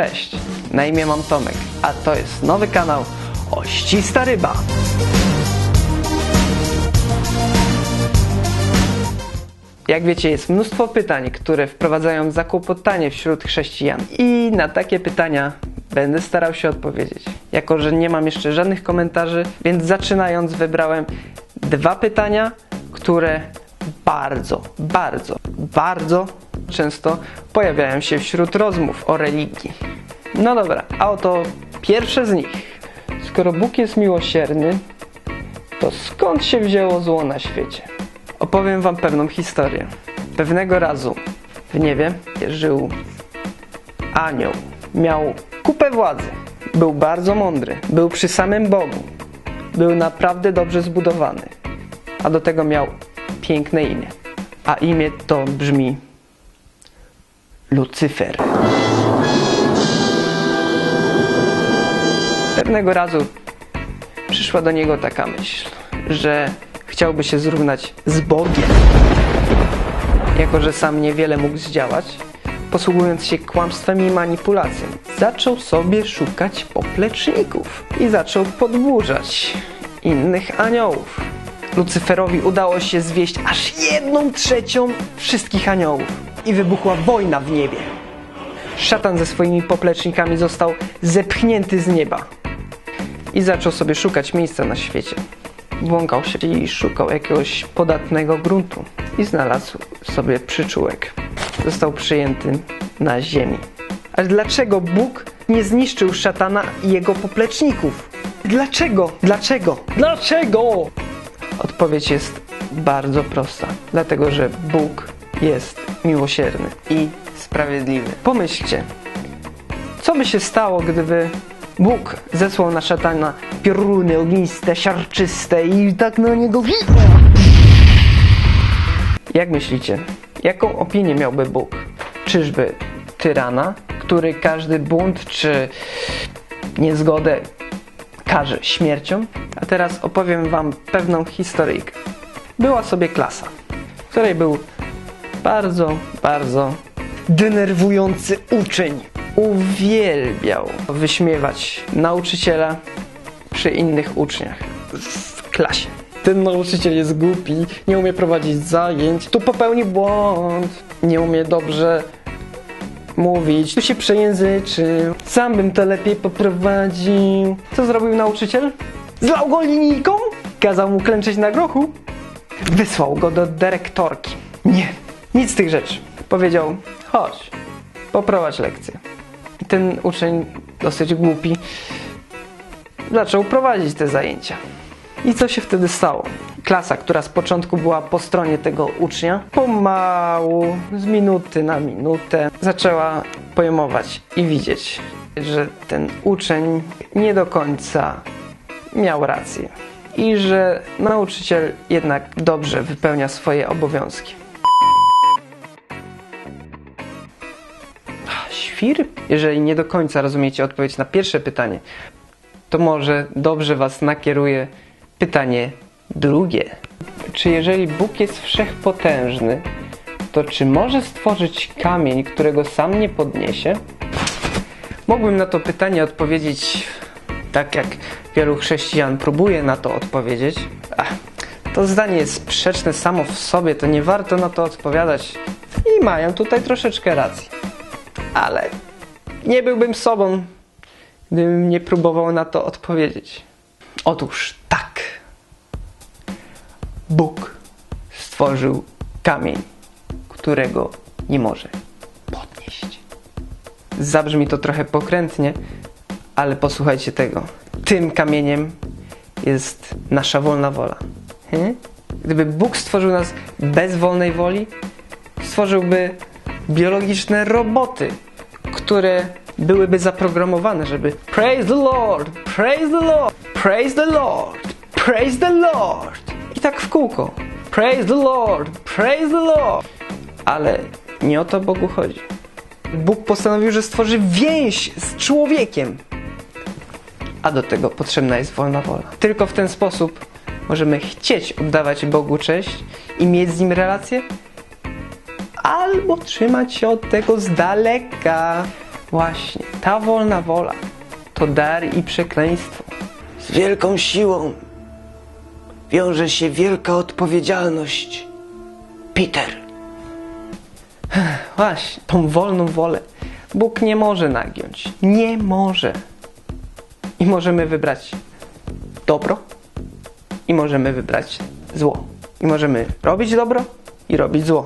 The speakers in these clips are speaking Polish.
Cześć, na imię mam Tomek, a to jest nowy kanał Oścista Ryba. Jak wiecie, jest mnóstwo pytań, które wprowadzają zakłopotanie wśród chrześcijan. I na takie pytania będę starał się odpowiedzieć. Jako, że nie mam jeszcze żadnych komentarzy, więc zaczynając wybrałem dwa pytania, które bardzo, bardzo, bardzo często pojawiają się wśród rozmów o religii. No dobra, a oto pierwsze z nich. Skoro Bóg jest miłosierny, to skąd się wzięło zło na świecie? Opowiem wam pewną historię. Pewnego razu w niebie żył anioł. Miał kupę władzy. Był bardzo mądry. Był przy samym Bogu. Był naprawdę dobrze zbudowany. A do tego miał piękne imię. A imię to brzmi Lucyfer. Pewnego razu przyszła do niego taka myśl, że chciałby się zrównać z Bogiem. Jako, że sam niewiele mógł zdziałać, posługując się kłamstwem i manipulacją, zaczął sobie szukać popleczników i zaczął podburzać innych aniołów. Lucyferowi udało się zwieść aż jedną trzecią wszystkich aniołów i wybuchła wojna w niebie. Szatan ze swoimi poplecznikami został zepchnięty z nieba i zaczął sobie szukać miejsca na świecie. Błąkał się i szukał jakiegoś podatnego gruntu i znalazł sobie przyczółek. Został przyjęty na ziemi. Ale dlaczego Bóg nie zniszczył szatana i jego popleczników? Dlaczego? Dlaczego? Dlaczego? Odpowiedź jest bardzo prosta. Dlatego, że Bóg jest miłosierny i sprawiedliwy. Pomyślcie, co by się stało, gdyby Bóg zesłał na szatana pioruny ogniste, siarczyste i tak na niego Jak myślicie, jaką opinię miałby Bóg? Czyżby tyrana, który każdy bunt czy niezgodę karze śmiercią? A teraz opowiem wam pewną historyjkę. Była sobie klasa, w której był bardzo, bardzo denerwujący uczeń. Uwielbiał wyśmiewać nauczyciela przy innych uczniach w klasie. Ten nauczyciel jest głupi, nie umie prowadzić zajęć, tu popełni błąd, nie umie dobrze mówić, tu się przejęzyczy, sam bym to lepiej poprowadził. Co zrobił nauczyciel? Zlał go linijką, kazał mu klęczeć na grochu, wysłał go do dyrektorki. Nie, nic z tych rzeczy. Powiedział, chodź, poprowadź lekcję. I ten uczeń, dosyć głupi, zaczął prowadzić te zajęcia. I co się wtedy stało? Klasa, która z początku była po stronie tego ucznia, pomału, z minuty na minutę, zaczęła pojmować i widzieć, że ten uczeń nie do końca miał rację. I że nauczyciel jednak dobrze wypełnia swoje obowiązki. Świr? Jeżeli nie do końca rozumiecie odpowiedź na pierwsze pytanie, to może dobrze Was nakieruje pytanie drugie. Czy jeżeli Bóg jest wszechpotężny, to czy może stworzyć kamień, którego sam nie podniesie? Mógłbym na to pytanie odpowiedzieć tak, jak wielu chrześcijan próbuje na to odpowiedzieć. Ach, to zdanie jest sprzeczne samo w sobie, to nie warto na to odpowiadać. I mają tutaj troszeczkę racji. Ale nie byłbym sobą, gdybym nie próbował na to odpowiedzieć. Otóż tak. Bóg stworzył kamień, którego nie może podnieść. Zabrzmi to trochę pokrętnie, ale posłuchajcie tego. Tym kamieniem jest nasza wolna wola. Hmm? Gdyby Bóg stworzył nas bez wolnej woli, stworzyłby biologiczne roboty, które byłyby zaprogramowane, żeby praise the Lord, praise the Lord, praise the Lord, praise the Lord. I tak w kółko. Praise the Lord, praise the Lord. Ale nie o to Bogu chodzi. Bóg postanowił, że stworzy więź z człowiekiem. A do tego potrzebna jest wolna wola. Tylko w ten sposób możemy chcieć oddawać Bogu cześć i mieć z Nim relację, albo trzymać się od tego z daleka. Właśnie, ta wolna wola to dar i przekleństwo. Z wielką siłą wiąże się wielka odpowiedzialność. Peter, Właśnie, tą wolną wolę Bóg nie może nagiąć. Nie może. I możemy wybrać dobro i możemy wybrać zło. I możemy robić dobro i robić zło.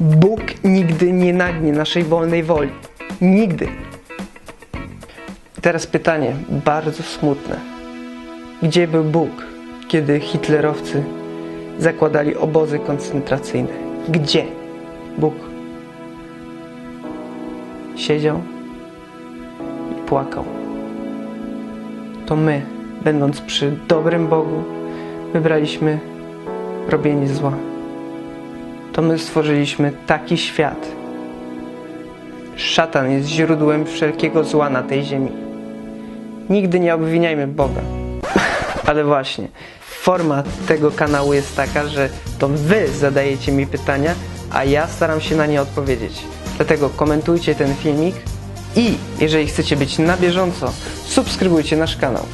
Bóg nigdy nie nagnie naszej wolnej woli. Nigdy. Teraz pytanie bardzo smutne. Gdzie był Bóg, kiedy hitlerowcy zakładali obozy koncentracyjne? Gdzie Bóg siedział i płakał? To my, będąc przy dobrym Bogu, wybraliśmy robienie zła. To my stworzyliśmy taki świat. Szatan jest źródłem wszelkiego zła na tej ziemi. Nigdy nie obwiniajmy Boga. Ale właśnie, forma tego kanału jest taka, że to wy zadajecie mi pytania, a ja staram się na nie odpowiedzieć. Dlatego komentujcie ten filmik i jeżeli chcecie być na bieżąco, subskrybujcie nasz kanał.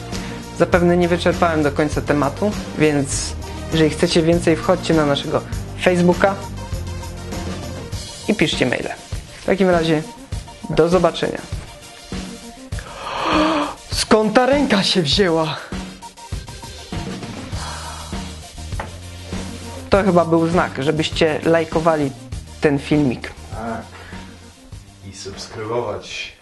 Zapewne nie wyczerpałem do końca tematu, więc jeżeli chcecie więcej, wchodźcie na naszego Facebooka i piszcie maile. W takim razie do zobaczenia. Skąd ta ręka się wzięła? To chyba był znak, żebyście lajkowali ten filmik. Tak. I subskrybować